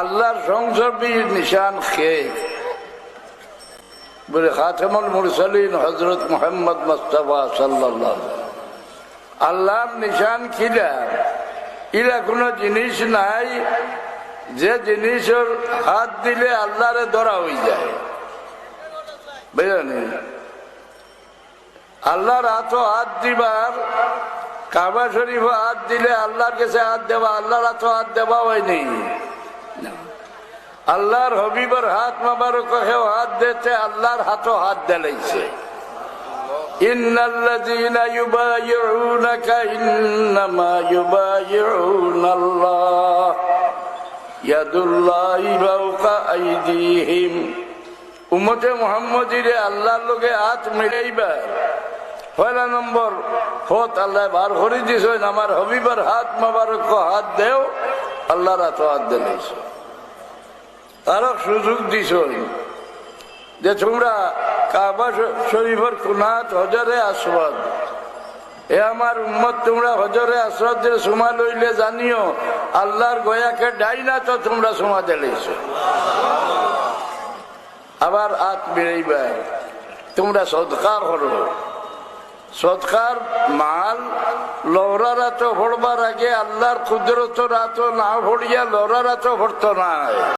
আল্লাহর সংসর্গীর নিশান খেয়ে। বলে খাতেমুল মুরসালিন হজরত মোহাম্মদ মুস্তফা সাল্লাল্লাহ আল্লাহর নিশান খিলা। ইলা কোনো জিনিস নাই, যে জিনিসের হাত দিলে আল্লাহরে ধরা হয়ে যায়। বুঝলেন? আল্লাহর হাতও হাত দিবার, কাবা শরীফ হাত দিলে আল্লাহর কাছে হাত দেওয়া, আল্লাহর হাতও হাত দেওয়া হয়নি। আল্লাহর হবিবর হাত মাবারক হেও হাত দিতে আল্লাহর হাতও হাত দিলাইছে إن الذين يبايعونك إنما يبايعون الله يد الله فوق أيديهم উম্মতে মোহাম্মদিরে আল্লাহর লোকে হাত মিলাইবার পয়লা নম্বর হত আল্লাহ বার করে দিছেন আমার হবিবার হাত মাবারক হাত দেও আল্লাহর হাত দিলাইছ তারও সুযোগ দিছেন যে তোমরা কাবা শরীফের কুনাত হজরে আসবাদ এ আমার উম্মত, তোমরা হজরে আসবাদের সমা লইলে জানিও, আল্লাহর গয়াকে ডাই না তো তোমরা সমা দিলেছ আবার আত বেড়াইবার তোমরা সৎকার হলো সৎকার, মাল লড়া রাত ভরবার আগে আল্লাহর ক্ষুদ্রত রাত না ভরিয়া লড়া রাত ভরত নাই।